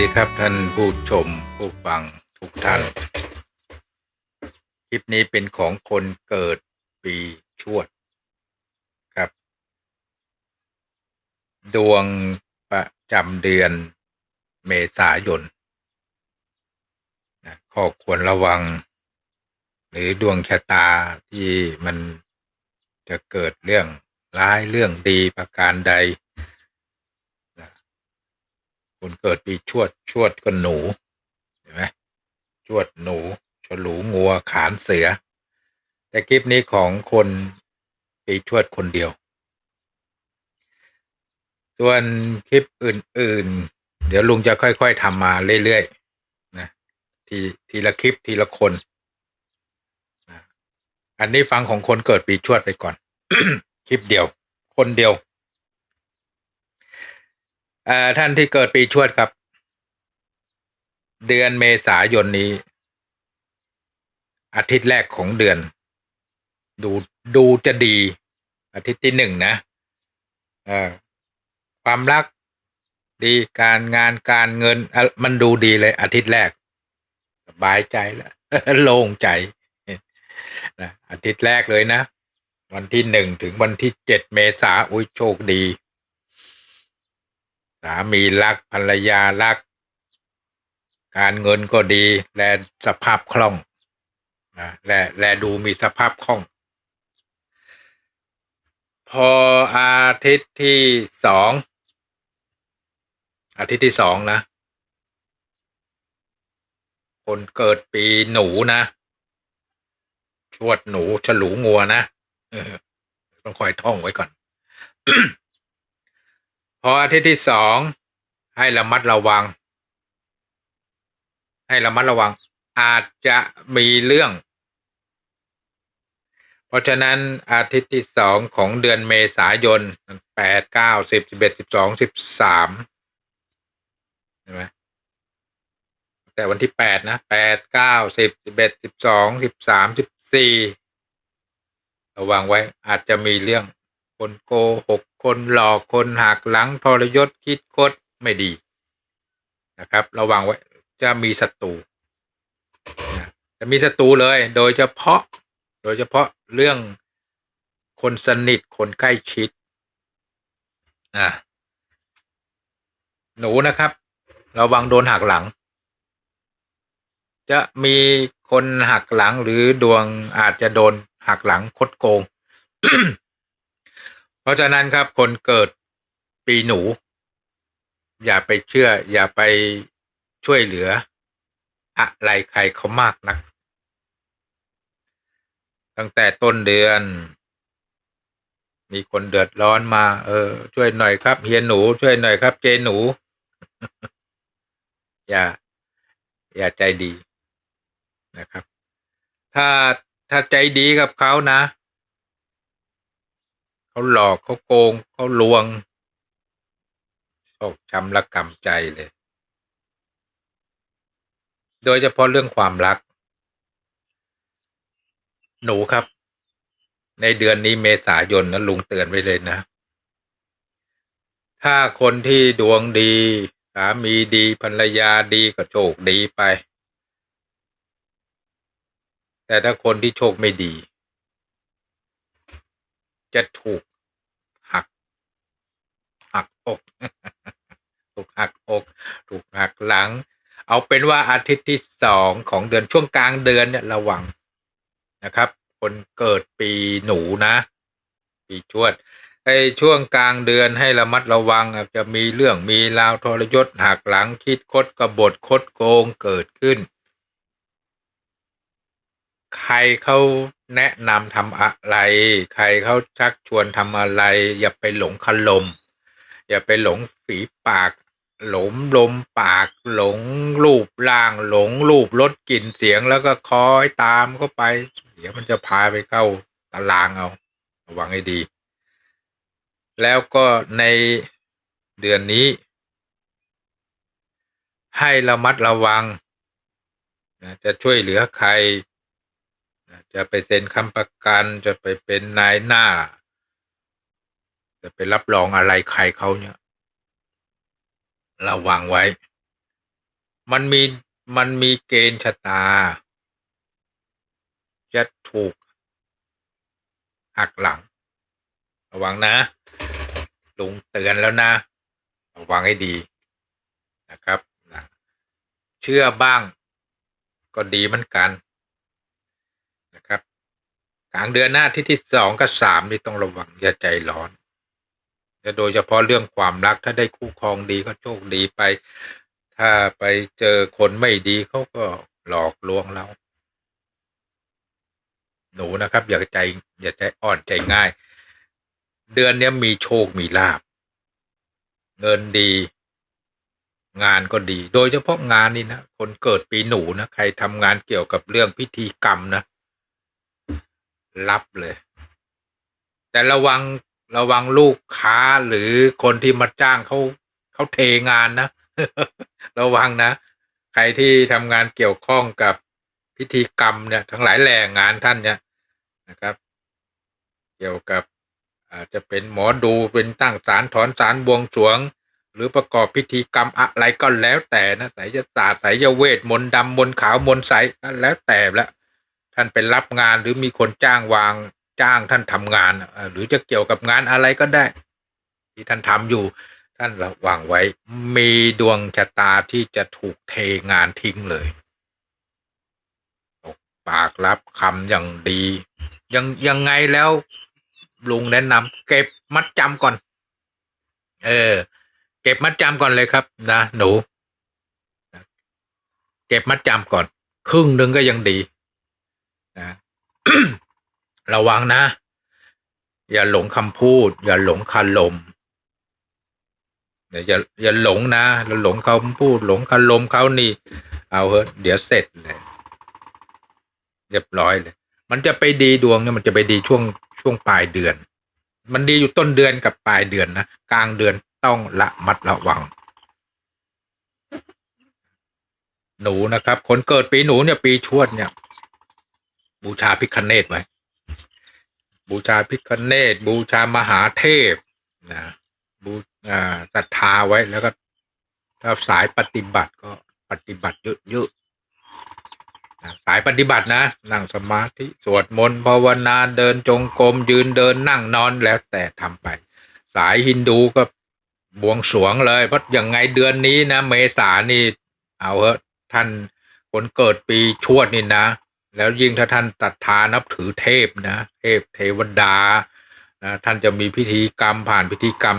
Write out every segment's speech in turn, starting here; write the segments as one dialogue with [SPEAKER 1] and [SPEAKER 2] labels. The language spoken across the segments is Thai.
[SPEAKER 1] วัสดีครับท่านผู้ชมผู้ฟังทุกท่าน คลิปนี้เป็นของคนเกิดปีชวดครับ ดวงประจำเดือนเมษายนนะข้อควรระวัง หรือดวงชะตาที่มันจะเกิดเรื่องร้ายเรื่องดีประการใด คนเกิดปีชวดชวดก็หนูเห็นไหมชวดหนูฉลูงัวขานเสือ แต่คลิปนี้ของคนปีชวดคนเดียว ส่วนคลิปอื่น ๆ เดี๋ยวลุงจะค่อย ๆทำมาเรื่อยๆนะทีทีละคลิปทีละคนอันนี้ฟังของคนเกิดปีชวดไปก่อน คลิปเดียว คนเดียว อ่าท่านที่เกิดปีชวดครับ เดือนเมษายนนี้ อาทิตย์แรกของเดือน ดูดูจะดี อาทิตย์ที่หนึ่งนะเออความรักดีการงานการเงิน มันดูดีเลย อาทิตย์แรกสบายใจแล้วโล่งใจนะอาทิตย์แรกเลยนะ วันที่หนึ่งถึงวันที่เจ็ดเมษาอุ้ยโชคดี สามีรักภรรยารัก การเงินก็ดี และสภาพคล่องนะและและดูมีสภาพคล่อง พออาทิตย์ที่สองอาทิตย์ที่สองนะ คนเกิดปีหนูนะชวดหนูฉลูงัวนะต้องคอยท่องไว้ก่อน พออาทิตย์ที่สองให้ระมัดระวัง ให้ระมัดระวัง อาจจะมีเรื่อง เพราะฉะนั้นอาทิตย์ที่สองของเดือนเมษายนแปดเก้าสิบสิบเอ็ดสิบสองสิบสามเห็นไหมแต่วันที่แปดนะแปดเก้าสิบสิบเอ็ดสิบสองสิบสามสิบสี่ระวังไว้อาจจะมีเรื่องคนโกหก คนหลอกคนหักหลังทรยศคิดคดไม่ดีนะครับ ระวังไว้จะมีศัตรูจะมีศัตรูเลยโดยเฉพาะโดยเฉพาะเรื่องคนสนิทคนใกล้ชิดนะหนูนะครับ ระวังโดนหักหลัง จะมีคนหักหลังหรือดวงอาจจะโดนหักหลังคดโกง ราะฉะนั้นครับคนเกิดปีหนู อย่าไปเชื่อ อย่าไปช่วยเหลือ อะไรใครเขามากนัก ตั้งแต่ต้นเดือน มีคนเดือดร้อนมา เออ ช่วยหน่อยครับเฮียหนู ช่วยหน่อยครับ เจหนู อย่า อย่าใจดีนะครับ ถ้าถ้าใจดีกับเขานะ เขาหลอกเขาโกงเขาลวงโชคช้ำระกำใจเลย โดยเฉพาะเรื่องความรัก หนูครับ ในเดือนนี้เมษายนนะลุงเตือนไว้เลยนะ ถ้าคนที่ดวงดีสามีดีภรรยาดีก็โชคดีไป แต่ถ้าคนที่โชคไม่ดี จะถูกหัก หักอก ถูกหักอก ถูกหักหลัง เอาเป็นว่าอาทิตย์ที่สองของเดือนช่วงกลางเดือนเนี่ยระวังนะครับ คนเกิดปีหนูนะ ปีชวดไอ้ช่วงกลางเดือนให้ระมัดระวังอาจจะมีเรื่องมีราวทรยศหักหลังคิดคดกบฏคดโกงเกิดขึ้น รเขาแนะนำทำอะไร ใครเขาชักชวนทำอะไร อย่าไปหลงคลม อย่าไปหลงฝีปาก หลงลมปาก หลงรูปร่าง หลงรูปรสกลิ่นเสียงแล้วก็คอยตามเขาไป เดี๋ยวมันจะพาไปเข้าตารางเอาระวังให้ดี แล้วก็ในเดือนนี้ ให้ระมัดระวังจะช่วยเหลือใคร จะไปเซ็นคำประกันจะไปเป็นนายหน้า จะไปรับรองอะไรใครเขาเนี่ยระวังไว้ มันมีมันมีเกณฑ์ชะตา จะถูก หักหลัง ระวังนะลุงเตือนแล้วนะ ระวังให้ดีนะครับนะเชื่อบ้างก็ดีเหมือนกัน กลางเดือนหน้าที่ที่สองกับสามนี่ต้องระวังอย่าใจร้อนจะโดยเฉพาะเรื่องความรักถ้าได้คู่ครองดีก็โชคดีไป ถ้าไปเจอคนไม่ดีเขาก็หลอกลวงเรา หนูนะครับ อย่าใจ อย่าใจอ่อนใจง่าย เดือนนี้มีโชคมีลาบ เงินดี งานก็ดี โดยเฉพาะงานนี่นะคนเกิดปีหนูนะใครทำงานเกี่ยวกับเรื่องพิธีกรรมนะ รับเลย แต่ระวังระวังลูกค้าหรือคนที่มาจ้างเขาเขาเทงานนะ ระวังนะ ใครที่ทำงานเกี่ยวข้องกับพิธีกรรมเนี่ย ทั้งหลายแหล่งานท่านเนี่ยนะครับ เกี่ยวกับอาจจะเป็นหมอดูเป็นตั้งศาลถอนศาลบวงสรวง หรือประกอบพิธีกรรมอะไรก็แล้วแต่นะไสยศาสตร์ไสยเวทมนต์ดำมนต์ขาวมนต์ใสแล้วแต่ละ ท่านเป็นรับงานหรือมีคนจ้างวางจ้างท่านทำงานหรือจะเกี่ยวกับงานอะไรก็ได้ ที่ท่านทำอยู่ ท่านระวังไว้ มีดวงชะตาที่จะถูกเทงานทิ้งเลยปากรับคำอย่างดี ยังยังไงแล้วลุงแนะนำเก็บมัดจำก่อน เออ เก็บมัดจำก่อนเลยครับ นะหนู เก็บมัดจำก่อน ครึ่งหนึ่งก็ยังดี ระวังนะ อย่าหลงคำพูด อย่าหลงคารมอย่าอย่าหลงนะหลงคำพูดหลงคารมเขานี่ เอาเถอะเดี๋ยวเสร็จเลยเรียบร้อยเลย มันจะไปดีดวงเนี่ยมันจะไปดีช่วงช่วงปลายเดือน มันดีอยู่ต้นเดือนกับปลายเดือนนะกลางเดือนต้องละมัดระวัง หนูนะครับ คนเกิดปีหนูเนี่ยปีชวดเนี่ย บูชาพิคเนตไว้ บูชาพิคเนตบูชามหาเทพนะบูอ่าศรัทธาไว้แล้วก็ถ้าสายปฏิบัติก็ปฏิบัติเยอะๆนะสายปฏิบัตินะ นั่งสมาธิ สวดมนต์ภาวนาเดินจงกรมยืนเดินนั่งนอนแล้วแต่ทำไป สายฮินดูก็บวงสวงเลย เพราะอย่างไงเดือนนี้นะ เมษานี่ เอาเถอะท่านคนเกิดปีชวดนี่นะ แล้วยิ่งถ้าท่านตัดทานับถือเทพนะเทพเทวดานะท่านจะมีพิธีกรรมผ่านพิธีกรรม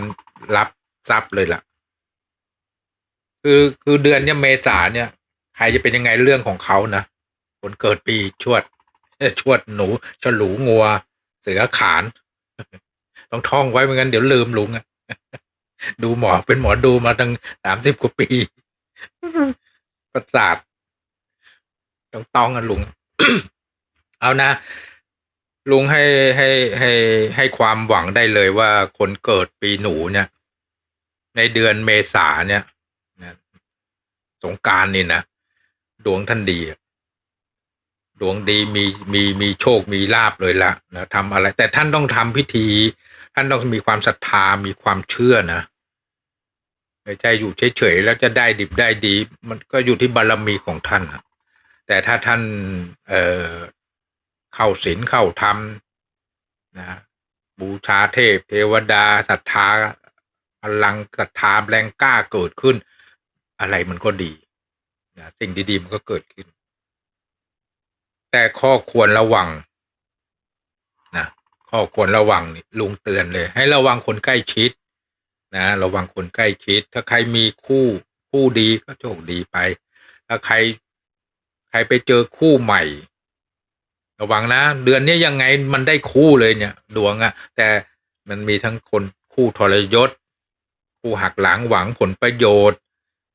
[SPEAKER 1] รับทรัพย์เลยล่ะ คือคือเดือนเนี้ยเมษาเนี่ยใครจะเป็นยังไงเรื่องของเขานะคนเกิดปีชวด ชวดหนูฉลูงัว เสือขาน ต้องท่องไว้ไม่งั้นเดี๋ยวลืมลุงอะดูหมอเป็นหมอดูมาตั้งสามสิบกว่าปี ประสาทต้องต้องกันลุง เอานะ ลุงให้ให้ให้ให้ความหวังได้เลยว่าคนเกิดปีหนูเนี่ย ในเดือนเมษาเนี่ยสงการนี่นะ ดวงท่านดี ดวงดีมีมีมีโชคมีลาบเลยละนะทำอะไร แต่ท่านต้องทำพิธี ท่านต้องมีความศรัทธามีความเชื่อนะไม่ใช่อยู่เฉยๆแล้วจะได้ดิบได้ดี มันก็อยู่ที่บารมีของท่านนะ แต่ถ้าท่านเเข้าศีลเข้าธรรมนะบูชาเทพ เทวดาศรัทธาพลังศรัทธาแรงกล้าเกิดขึ้น อะไรมันก็ดีนะสิ่งดีๆมันก็เกิดขึ้น แต่ข้อควรระวังนะข้อควรระวังนี่ลุงเตือนเลย ให้ระวังคนใกล้ชิดนะระวังคนใกล้ชิด ถ้าใครมีคู่คู่ดีก็โชคดีไป ถ้าใคร ใครไปเจอคู่ใหม่ ระวังนะ เดือนนี้ยังไงมันได้คู่เลยเนี่ย ดวงอะแต่มันมีทั้งคนคู่ทรยศ คู่หักหลังหวังผลประโยชน์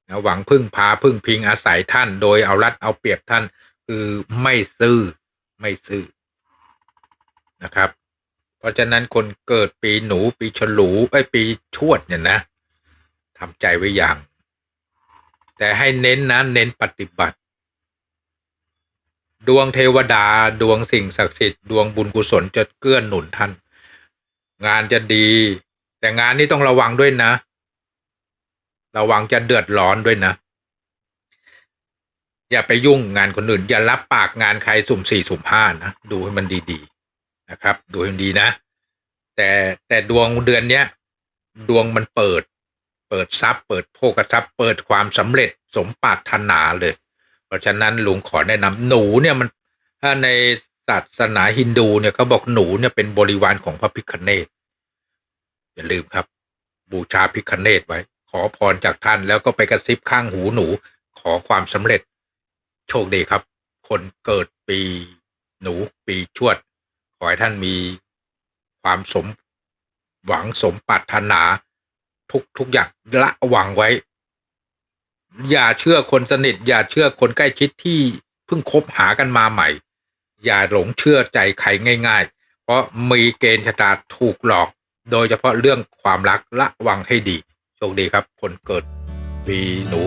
[SPEAKER 1] นะหวังพึ่งพาพึ่งพิงอาศัยท่าน โดยเอารัดเอาเปรียบท่าน คือไม่ซื่อไม่ซื่อนะครับ เพราะฉะนั้นคนเกิดปีหนูปีฉลูไอ้ปีชวดเนี่ยนะทำใจไว้อย่าง แต่ให้เน้นนะเน้นปฏิบัติ ดวงเทวดาดวงสิ่งศักดิ์สิทธิ์ดวงบุญกุศลจะเกื้อนหนุนท่าน งานจะดี แต่งานนี้ต้องระวังด้วยนะ ระวังจะเดือดร้อนด้วยนะ อย่าไปยุ่งงานคนอื่น อย่ารับปากงานใครสุ่มสี่สุ่มห้านะดูให้มันดีๆนะครับ ดูให้มันดีนะ แต่แต่ดวงเดือนเนี้ยดวงมันเปิด เปิดทรัพย์ เปิดโภคทรัพย์ เปิดความสำเร็จสมปรารถนาเลย เพราะฉะนั้นลุงขอแนะนำหนูเนี่ยมันถ้าในศาสนาฮินดูเนี่ยเขาบอกหนูเนี่ยเป็นบริวารของพระพิคเนตอย่าลืมครับ บูชาพิคเนตไว้ ขอพรจากท่านแล้วก็ไปกระซิบข้างหูหนู ขอความสำเร็จ โชคดีครับ คนเกิดปีหนูปีชวด ขอให้ท่านมีความสมหวังสมปรารถนา ทุกทุกอย่างละวังไว้ อย่าเชื่อคนสนิท อย่าเชื่อคนใกล้ชิดที่เพิ่งคบหากันมาใหม่ อย่าหลงเชื่อใจใครง่าย ๆ เพราะมีเกณฑ์ชะตาถูกหลอก โดยเฉพาะเรื่องความรักระวังให้ดี โชคดีครับ คนเกิดปีหนู